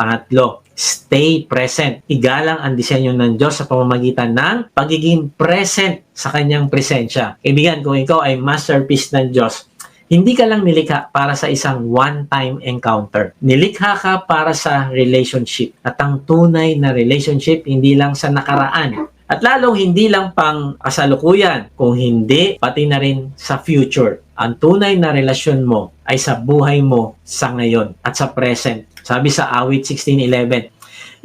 Pangatlo, stay present. Igalang ang disenyo ng Diyos sa pamamagitan ng pagiging present sa kanyang presensya. Kaibigan, kung ikaw ay masterpiece ng Diyos, hindi ka lang nilikha para sa isang one-time encounter. Nilikha ka para sa relationship. At ang tunay na relationship, hindi lang sa nakaraan. At lalong hindi lang pang kasalukuyan, kung hindi, pati na rin sa future. Ang tunay na relasyon mo ay sa buhay mo sa ngayon at sa present. Sabi sa awit 16.11,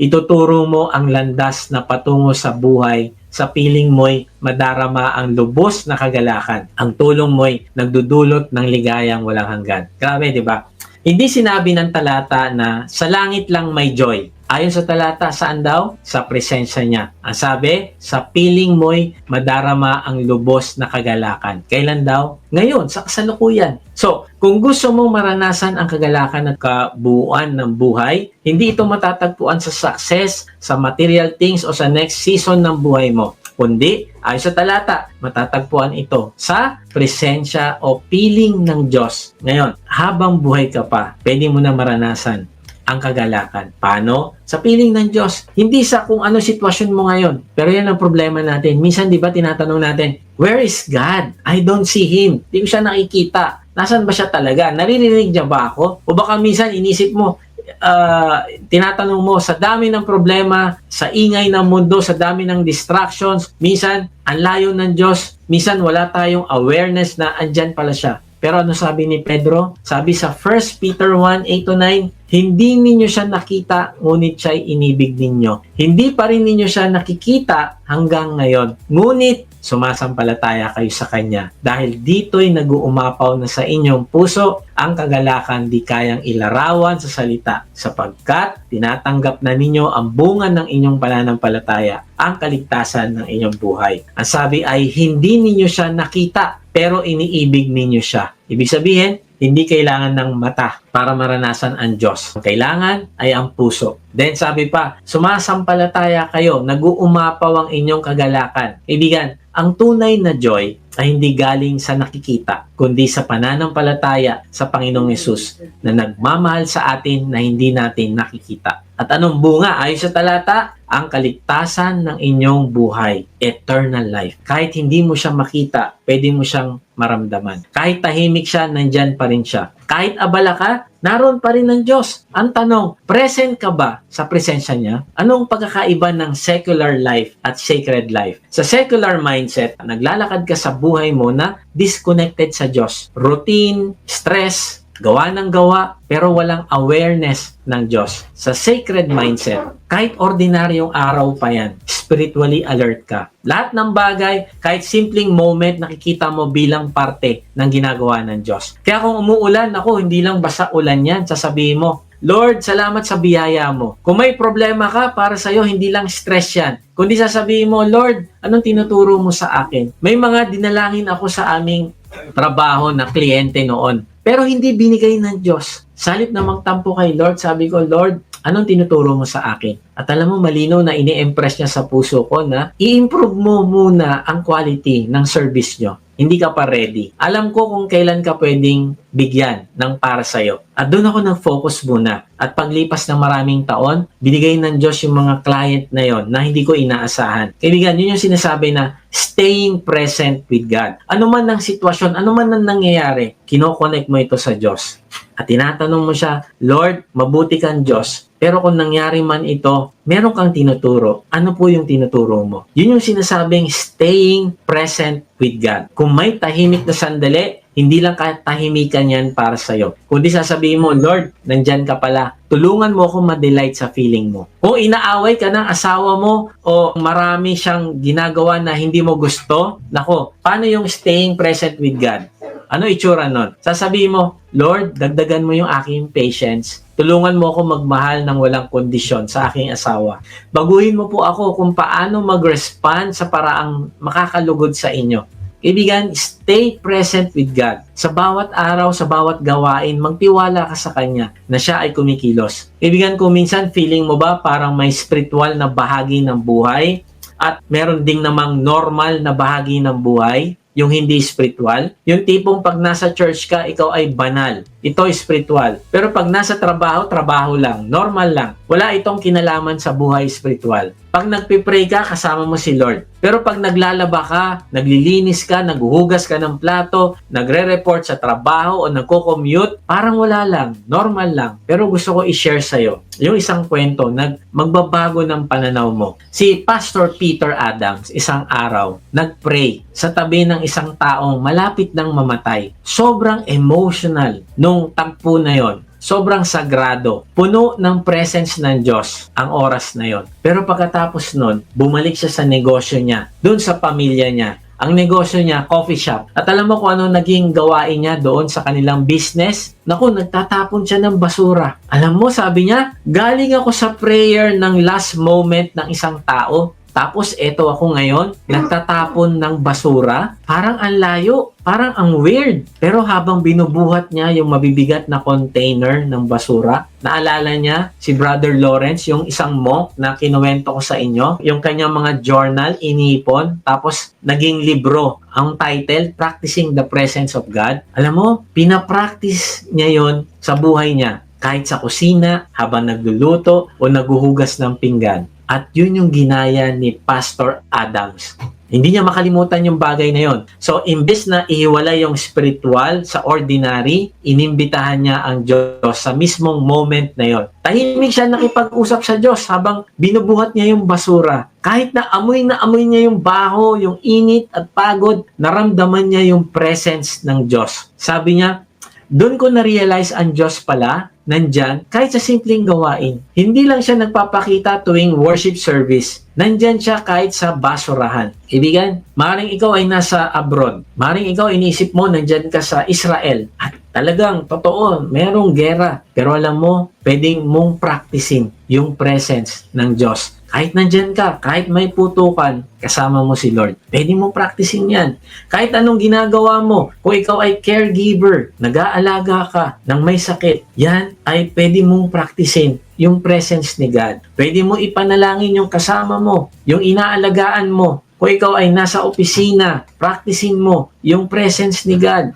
ituturo mo ang landas na patungo sa buhay sa piling mo'y madarama ang lubos na kagalakan. Ang tulong mo'y nagdudulot ng ligayang walang hanggan. Grabe, di ba? Hindi sinabi ng talata na sa langit lang may joy. Ayon sa talata, saan daw? Sa presensya niya. Ang sabi, sa piling mo'y madarama ang lubos na kagalakan. Kailan daw? Ngayon, sa kasalukuyan. So, kung gusto mong maranasan ang kagalakan at kabuuan ng buhay, hindi ito matatagpuan sa success, sa material things o sa next season ng buhay mo. Kundi, ayon sa talata, matatagpuan ito sa presensya o piling ng Diyos. Ngayon, habang buhay ka pa, pwede mo na maranasan ang kagalakan. Paano? Sa piling ng Diyos. Hindi sa kung ano sitwasyon mo ngayon. Pero yan ang problema natin. Minsan, di ba, tinatanong natin, Where is God? I don't see Him. Hindi ko siya nakikita. Nasaan ba siya talaga? Naririnig niya ba ako? O baka minsan inisip mo, uh, tinatanong mo, sa dami ng problema, sa ingay ng mundo, sa dami ng distractions, minsan, ang layo ng Diyos, minsan wala tayong awareness na andyan pala siya. Pero ano sabi ni Pedro? Sabi sa 1 Peter 1, 8 to 9, hindi ninyo siya nakita, ngunit siya'y inibig ninyo. Hindi pa rin ninyo siya nakikita hanggang ngayon. Ngunit, sumasampalataya kayo sa Kanya. Dahil dito'y nag-uumapaw na sa inyong puso ang kagalakan di kayang ilarawan sa salita sapagkat tinatanggap na ninyo ang bunga ng inyong pananampalataya, ang kaligtasan ng inyong buhay. Ang sabi ay hindi ninyo siya nakita pero iniibig ninyo siya. Ibig sabihin, hindi kailangan ng mata para maranasan ang Diyos. Ang kailangan ay ang puso. Then sabi pa, sumasampalataya kayo, nag-uumapaw ang inyong kagalakan. Ibigan, ang tunay na joy ay hindi galing sa nakikita, kundi sa pananampalataya sa Panginoong Yesus na nagmamahal sa atin na hindi natin nakikita. At anong bunga? Ayon sa talata, ang kaligtasan ng inyong buhay, eternal life. Kahit hindi mo siya makita, pwede mo siyang maramdaman. Kahit tahimik siya, nandyan pa rin siya. Kahit abala ka, naroon pa rin ng Diyos. Ang tanong, present ka ba sa presensya niya? Anong pagkakaiba ng secular life at sacred life? Sa secular mindset, naglalakad ka sa buhay mo na disconnected sa Diyos. Routine, stress, gawa ng gawa, pero walang awareness ng Diyos. Sa sacred mindset, kahit ordinaryong araw pa yan, spiritually alert ka. Lahat ng bagay, kahit simpleng moment, nakikita mo bilang parte ng ginagawa ng Diyos. Kaya kung umuulan, ako, hindi lang basta ulan yan, sasabihin mo, Lord, salamat sa biyaya mo. Kung may problema ka, para sa'yo, hindi lang stress yan. Kundi sasabihin mo, Lord, anong tinuturo mo sa akin? May mga dinalangin ako sa aming trabaho na kliyente noon. Pero hindi binigay ng Diyos. Salip namang tampo kay Lord, sabi ko, Lord, anong tinuturo mo sa akin? At alam mo, malinaw na ini-impress niya sa puso ko na i-improve mo muna ang quality ng service nyo. Hindi ka pa ready. Alam ko kung kailan ka pwedeng bigyan ng para sa'yo. At doon ako nag-focus muna. At paglipas ng maraming taon, binigay ng Diyos yung mga client na yon na hindi ko inaasahan. Kaibigan, yun yung sinasabi na staying present with God. Ano man ang sitwasyon, ano man ang nangyayari, kinoconnect mo ito sa Diyos. At tinatanong mo siya, Lord, mabuti kang Diyos. Pero kung nangyari man ito, meron kang tinuturo. Ano po yung tinuturo mo? Yun yung sinasabing staying present with God. Kung may tahimik na sandali, hindi lang katahimikan yan para sa'yo. Kundi sasabihin mo, Lord, nandyan ka pala. Tulungan mo ako ma-delight sa feeling mo. Kung inaaway ka ng asawa mo o marami siyang ginagawa na hindi mo gusto, nako, paano yung staying present with God? Ano itsura nun? Sasabihin mo, Lord, dagdagan mo yung aking patience. Tulungan mo ako magmahal ng walang kondisyon sa aking asawa. Baguhin mo po ako kung paano mag-respond sa paraang makakalugod sa inyo. Kaibigan, stay present with God. Sa bawat araw, sa bawat gawain, magtiwala ka sa Kanya na siya ay kumikilos. Kaibigan, kung minsan feeling mo ba parang may spiritual na bahagi ng buhay at meron ding namang normal na bahagi ng buhay, yung hindi spiritual, yung tipong pag nasa church ka, ikaw ay banal. Ito spiritual. Pero pag nasa trabaho, trabaho lang, normal lang. Wala itong kinalaman sa buhay spiritual. Pag nagpipray ka, kasama mo si Lord. Pero pag naglalaba ka, naglilinis ka, naghuhugas ka ng plato, nagre-report sa trabaho o nagko-commute, parang wala lang, normal lang. Pero gusto ko i-share sa'yo yung isang kwento na magbabago ng pananaw mo. Si Pastor Peter Adams, isang araw, nagpray sa tabi ng isang taong malapit ng mamatay. Sobrang emotional nung tagpo na yon sobrang sagrado. Puno ng presence ng Diyos ang oras na yon. Pero pagkatapos nun, bumalik siya sa negosyo niya, dun sa pamilya niya. Ang negosyo niya, coffee shop. At alam mo kung ano naging gawain niya doon sa kanilang business? Naku, nagtatapon siya ng basura. Alam mo, sabi niya, galing ako sa prayer ng last moment ng isang tao. Tapos eto ako ngayon, nagtatapon ng basura. Parang ang layo, parang ang weird. Pero habang binubuhat niya yung mabibigat na container ng basura, naalala niya si Brother Lawrence, yung isang monk na kinuwento ko sa inyo, yung kanyang mga journal, inipon, tapos naging libro. Ang title, Practicing the Presence of God. Alam mo, pinapractice niya yon sa buhay niya kahit sa kusina, habang nagluluto o naguhugas ng pinggan. At yun yung ginaya ni Pastor Adams. Hindi niya makalimutan yung bagay na yon. So, imbes na ihiwalay yung spiritual sa ordinary, inimbitahan niya ang Diyos sa mismong moment na yon. Tahimik siya nakipag-usap sa Diyos habang binubuhat niya yung basura. Kahit na amoy na amoy niya yung baho, yung init at pagod, naramdaman niya yung presence ng Diyos. Sabi niya, doon ko na-realize ang Diyos pala nandyan kahit sa simpleng gawain. Hindi lang siya nagpapakita tuwing worship service. Nandyan siya kahit sa basurahan. Ibigan, maring ikaw ay nasa abroad. Maring ikaw iniisip mo nandyan ka sa Israel. At talagang, totoo, merong gera. Pero alam mo, pwedeng mong practicing yung presence ng Diyos kahit nandyan ka, kahit may putukan, kasama mo si Lord. Pwede mo practicing yan. Kahit anong ginagawa mo, kung ikaw ay caregiver, nag-aalaga ka ng may sakit, yan ay pwede mong practicing yung presence ni God. Pwede mo ipanalangin yung kasama mo, yung inaalagaan mo. Kung ikaw ay nasa opisina, practicing mo yung presence ni God.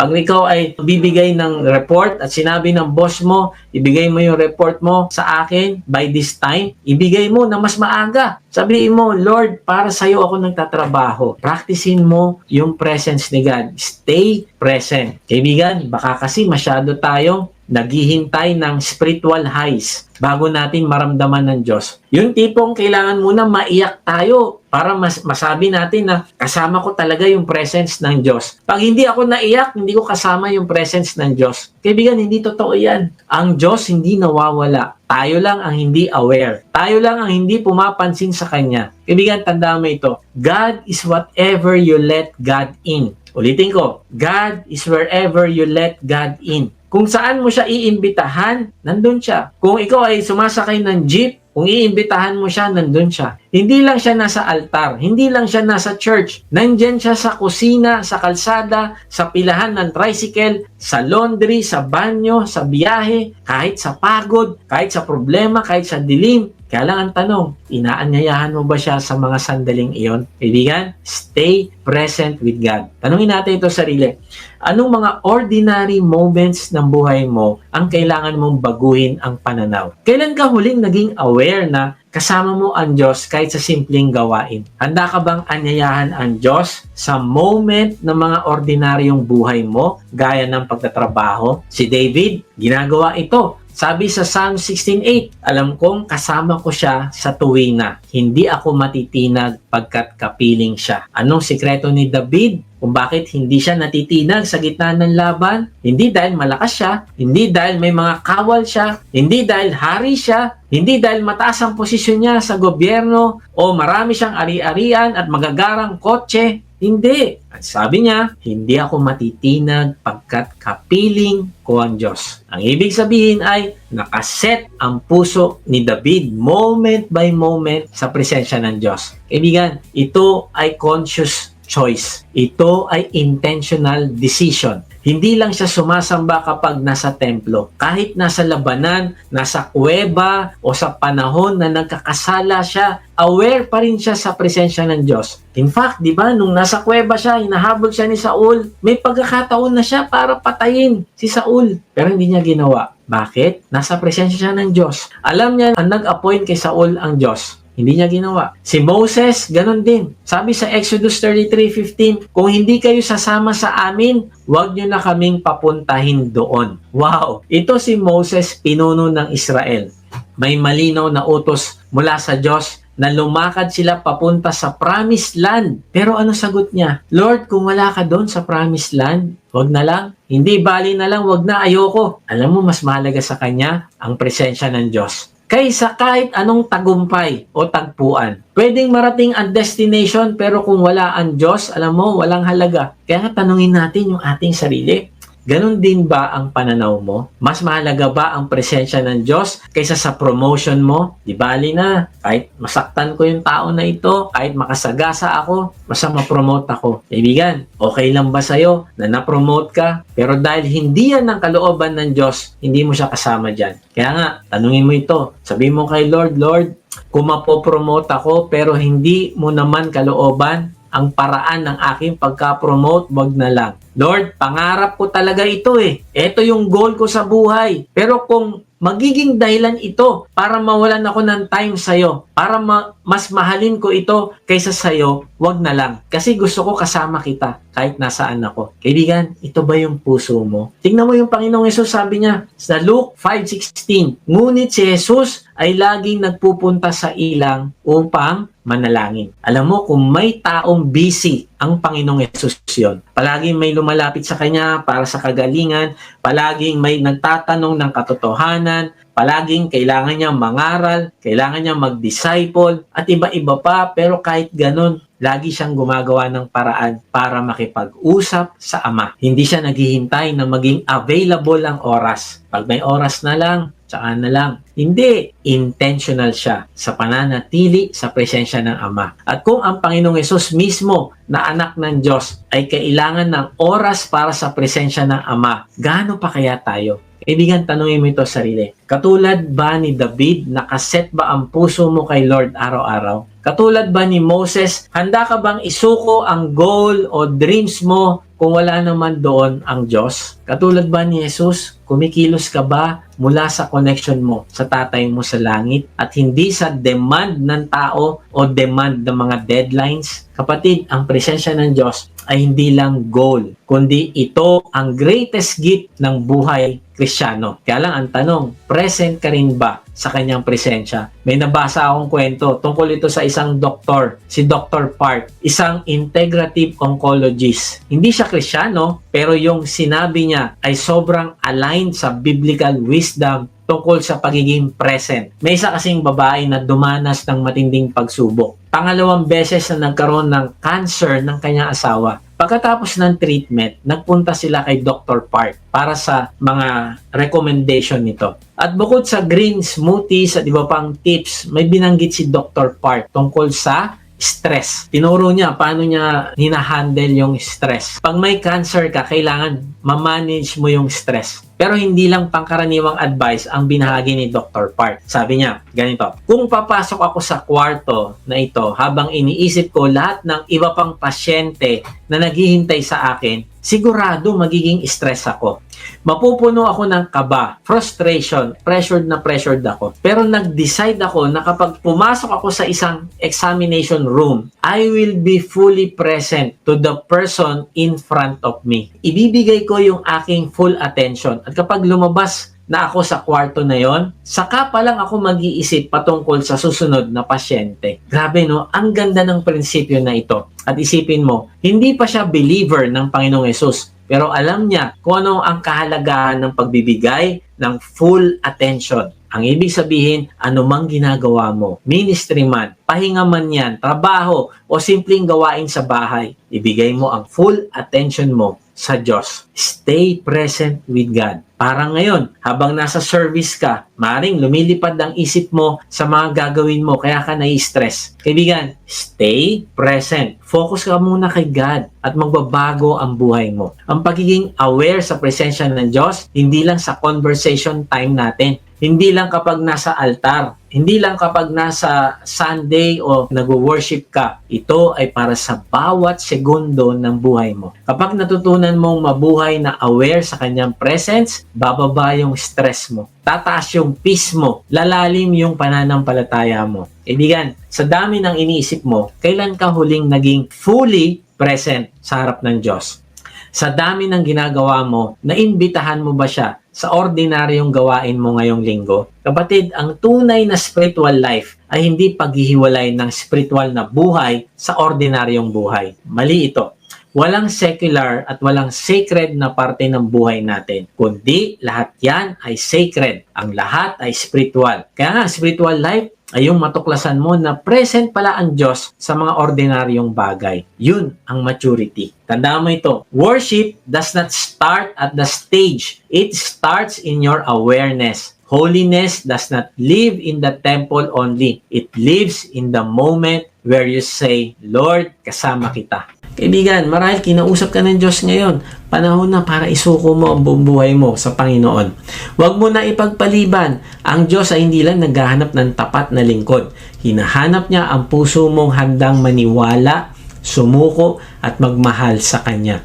Pag ikaw ay bibigay ng report at sinabi ng boss mo, ibigay mo yung report mo sa akin by this time, ibigay mo na mas maaga. Sabihin mo, Lord, para sa'yo ako nagtatrabaho. Practicing mo yung presence ni God. Stay present. Kaibigan, baka kasi masyado tayong naghihintay ng spiritual highs bago natin maramdaman ng Diyos. Yung tipong kailangan muna maiyak tayo para mas masabi natin na kasama ko talaga yung presence ng Diyos. Pag hindi ako naiyak, hindi ko kasama yung presence ng Diyos. Kaibigan, hindi totoo yan. Ang Diyos hindi nawawala. Tayo lang ang hindi aware. Tayo lang ang hindi pumapansin sa Kanya. Kaibigan, tandaan mo ito. God is whatever you let God in. Ulitin ko, God is wherever you let God in. Kung saan mo siya iimbitahan, nandun siya. Kung ikaw ay sumasakay ng jeep, kung iimbitahan mo siya, nandun siya. Hindi lang siya nasa altar, hindi lang siya nasa church. Nandyan siya sa kusina, sa kalsada, sa pilahan ng tricycle, sa laundry, sa banyo, sa biyahe, kahit sa pagod, kahit sa problema, kahit sa dilim. Kaya lang ang tanong, inaanyayahan mo ba siya sa mga sandaling iyon? Kaibigan, stay present with God. Tanungin natin ito sarili. Anong mga ordinary moments ng buhay mo ang kailangan mong baguhin ang pananaw? Kailan ka huling naging aware na kasama mo ang Diyos kahit sa simpleng gawain? Handa ka bang anyayahan ang Diyos sa moment ng mga ordinaryong buhay mo gaya ng pagtatrabaho? Si David, ginagawa ito sabi sa Psalm 16.8, alam kong kasama ko siya sa tuwina. Hindi ako matitinag pagkat kapiling siya. Anong sikreto ni David? Kung bakit hindi siya natitinag sa gitna ng laban? Hindi dahil malakas siya, hindi dahil may mga kawal siya, hindi dahil hari siya, hindi dahil mataas ang posisyon niya sa gobyerno o marami siyang ari-arian at magagarang kotse, hindi. At sabi niya, hindi ako matitinag pagkat kapiling ko ang Diyos. Ang ibig sabihin ay nakaset ang puso ni David moment by moment sa presensya ng Diyos. Kaibigan, ito ay conscious choice. Ito ay intentional decision. Hindi lang siya sumasamba kapag nasa templo. Kahit nasa labanan, nasa kuweba, o sa panahon na nagkakasala siya, aware pa rin siya sa presensya ng Diyos. In fact, di ba, nung nasa kuweba siya, hinahabol siya ni Saul, may pagkakataon na siya para patayin si Saul. Pero hindi niya ginawa. Bakit? Nasa presensya siya ng Diyos. Alam niya, ang nag-appoint kay Saul ang Diyos. Hindi niya ginawa. Si Moses, ganun din. Sabi sa Exodus 33.15, kung hindi kayo sasama sa amin, huwag nyo na kaming papuntahin doon. Wow! Ito si Moses, pinuno ng Israel. May malinaw na utos mula sa Diyos na lumakad sila papunta sa promised land. Pero ano sagot niya? Lord, kung wala ka doon sa promised land, wag na lang. Hindi, bali na lang, wag na, ayoko. Alam mo, mas mahalaga sa kanya ang presensya ng Diyos kaysa kahit anong tagumpay o tagpuan. Pwedeng marating ang destination pero kung wala ang Diyos, alam mo, walang halaga. Kaya tanungin natin yung ating sarili. Ganon din ba ang pananaw mo? Mas mahalaga ba ang presensya ng Diyos kaysa sa promotion mo? Di bali na, kahit masaktan ko yung tao na ito, kahit makasagasa ako, basta ma-promote ako. Kaibigan, okay lang ba sa'yo na na-promote ka? Pero dahil hindi yan ang kalooban ng Diyos, hindi mo siya kasama dyan. Kaya nga, tanungin mo ito. Sabi mo kay Lord, Lord, kung mapopromote ako pero hindi mo naman kalooban, ang paraan ng aking pagka-promote, wag na lang. Lord, pangarap ko talaga ito eh. Ito yung goal ko sa buhay. Pero kung magiging dahilan ito para mawalan ako ng time sa'yo, para ma- mas mahalin ko ito kaysa sa'yo, wag na lang. Kasi gusto ko kasama kita kahit nasaan ako. Kaibigan, ito ba yung puso mo? Tingnan mo yung Panginoong Yesus, sabi niya sa Luke 5.16, Ngunit si Jesus ay laging nagpupunta sa ilang upang manalangin. Alam mo, kung may taong busy ang Panginoong Yesus yon. Palaging may lumalapit sa Kanya para sa kagalingan, palaging may nagtatanong ng katotohanan, palaging kailangan niya mangaral, kailangan niya mag-disciple, at iba-iba pa, pero kahit ganun, lagi siyang gumagawa ng paraan para makipag-usap sa Ama. Hindi siya naghihintay na maging available ang oras. Pag may oras na lang, tsaka na lang. Hindi, intentional siya sa pananatili sa presensya ng Ama. At kung ang Panginoong Yesus mismo na anak ng Diyos ay kailangan ng oras para sa presensya ng Ama, gaano pa kaya tayo? Kaibigan, tanongin mo ito sa sarili. Katulad ba ni David, nakaset ba ang puso mo kay Lord araw-araw? Katulad ba ni Moses, handa ka bang isuko ang goal o dreams mo kung wala naman doon ang Diyos? Katulad ba ni Jesus, kumikilos ka ba mula sa connection mo sa tatay mo sa langit at hindi sa demand ng tao o demand ng mga deadlines? Kapatid, ang presensya ng Diyos ay hindi lang goal, kundi ito ang greatest gift ng buhay kristyano. Kaya lang ang tanong, present ka rin ba sa kanyang presensya? May nabasa akong kwento tungkol ito sa isang doktor, si Dr. Park, isang integrative oncologist. Hindi siya kristyano, pero yung sinabi niya ay sobrang aligned sa biblical wisdom tungkol sa pagiging present. May isa kasing babae na dumanas ng matinding pagsubok. Pangalawang beses na nagkaroon ng cancer ng kanyang asawa. Pagkatapos ng treatment, nagpunta sila kay Dr. Park para sa mga recommendation nito. At bukod sa green smoothies at iba pang tips, may binanggit si Dr. Park tungkol sa stress. Tinuro niya paano niya hinahandle yung stress. Pag may cancer ka, kailangan ma-manage mo yung stress. Pero hindi lang pangkaraniwang advice ang binahagi ni Dr. Park. Sabi niya, ganito, kung papasok ako sa kwarto na ito habang iniisip ko lahat ng iba pang pasyente na naghihintay sa akin, sigurado magiging stress ako. Mapupuno ako ng kaba, frustration, pressured na pressured ako. Pero nag-decide ako na kapag pumasok ako sa isang examination room, I will be fully present to the person in front of me. Ibibigay ko yung aking full attention. At kapag lumabas na ako sa kwarto na yon, saka pa lang ako mag-iisip patungkol sa susunod na pasyente. Grabe no, ang ganda ng prinsipyo na ito. At isipin mo, hindi pa siya believer ng Panginoong Yesus, pero alam niya kung ano ang kahalagahan ng pagbibigay ng full attention. Ang ibig sabihin, anumang ginagawa mo, ministry man, pahinga man yan, trabaho, o simpleng gawain sa bahay, ibigay mo ang full attention mo sa Diyos. Stay present with God. Para ngayon, habang nasa service ka, maring lumilipad ang isip mo sa mga gagawin mo, kaya ka nai-stress. Kaibigan, stay present. Focus ka muna kay God at magbabago ang buhay mo. Ang pagiging aware sa presensya ng Diyos, hindi lang sa conversation time natin, hindi lang kapag nasa altar, hindi lang kapag nasa Sunday o nag-worship ka. Ito ay para sa bawat segundo ng buhay mo. Kapag natutunan mong mabuhay na aware sa kanyang presence, bababa yung stress mo. Tataas yung peace mo. Lalalim yung pananampalataya mo. Kaibigan, sa dami ng iniisip mo, kailan ka huling naging fully present sa harap ng Diyos? Sa dami ng ginagawa mo, naimbitahan mo ba siya sa ordinaryong gawain mo ngayong linggo? Kapatid, ang tunay na spiritual life ay hindi paghihiwalay ng spiritual na buhay sa ordinaryong buhay. Mali ito. Walang secular at walang sacred na parte ng buhay natin. Kundi lahat yan ay sacred. Ang lahat ay spiritual. Kaya nga, spiritual life ay yung matuklasan mo na present pala ang Diyos sa mga ordinaryong bagay. Yun ang maturity. Tandaan mo ito, worship does not start at the stage. It starts in your awareness. Holiness does not live in the temple only. It lives in the moment where you say, Lord, kasama kita. Kaibigan, marahil kinausap ka ng Diyos ngayon. Panahon na para isuko mo ang buong buhay mo sa Panginoon. Huwag mo na ipagpaliban. Ang Diyos ay hindi lang naghahanap ng tapat na lingkod. Hinahanap niya ang puso mong handang maniwala, sumuko, at magmahal sa Kanya.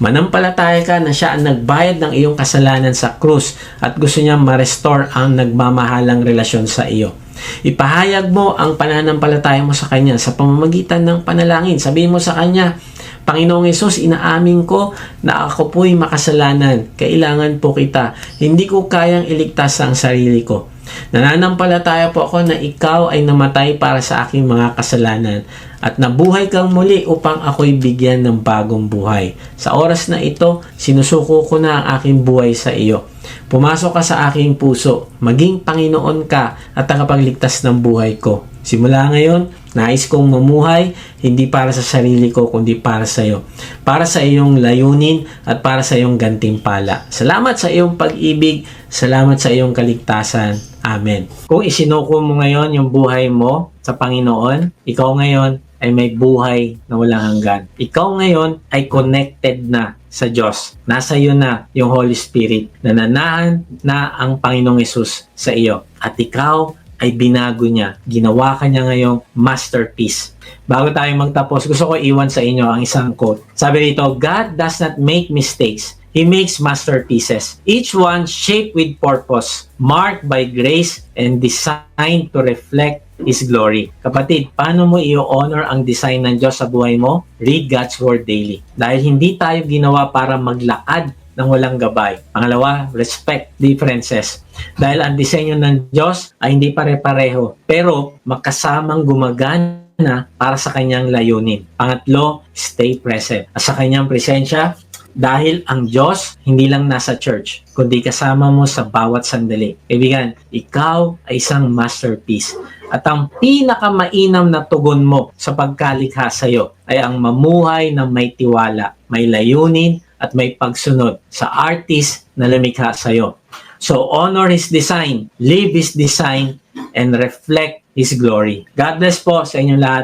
Manampalataya ka na siya ang nagbayad ng iyong kasalanan sa krus at gusto niya ma-restore ang nagmamahalang relasyon sa iyo. Ipahayag mo ang pananampalataya mo sa Kanya sa pamamagitan ng panalangin. Sabihin mo sa Kanya, Panginoong Yesus, inaamin ko na ako po'y makasalanan. Kailangan po kita. Hindi ko kayang iligtas ang sarili ko. Nananampalataya po ako na ikaw ay namatay para sa aking mga kasalanan at nabuhay kang muli upang ako'y bigyan ng bagong buhay. Sa oras na ito, sinusuko ko na ang aking buhay sa iyo. Pumasok ka sa aking puso, maging Panginoon ka at tagapagligtas ng buhay ko. Simula ngayon, nais kong mamuhay hindi para sa sarili ko kundi para sa iyo. Para sa iyong layunin at para sa iyong gantimpala. Salamat sa iyong pag-ibig, salamat sa iyong kaligtasan. Amen. Kung isinuko mo ngayon yung buhay mo sa Panginoon, ikaw ngayon ay may buhay na walang hanggan. Ikaw ngayon ay connected na sa Diyos. Nasa iyo na yung Holy Spirit. Nananahan na ang Panginoong Yesus sa iyo. At ikaw ay binago niya. Ginawa ka niya ngayong masterpiece. Bago tayo magtapos, gusto ko iwan sa inyo ang isang quote. Sabi dito, God does not make mistakes. He makes masterpieces, each one shaped with purpose, marked by grace, and designed to reflect His glory. Kapatid, paano mo i-honor ang design ng Diyos sa buhay mo? Read God's Word daily. Dahil hindi tayo ginawa para maglakad ng walang gabay. Pangalawa, respect differences. Dahil ang disenyo ng Diyos ay hindi pare-pareho, pero makasamang gumagana para sa kanyang layunin. Pangatlo, stay present. At sa kanyang presensya, dahil ang Diyos hindi lang nasa church, kundi kasama mo sa bawat sandali. Kaibigan, ikaw ay isang masterpiece. At ang pinakamainam na tugon mo sa pagkalikha sa iyo ay ang mamuhay na may tiwala, may layunin, at may pagsunod sa artist na lumikha sa iyo. So honor His design, live His design, and reflect His glory. God bless po sa inyong lahat.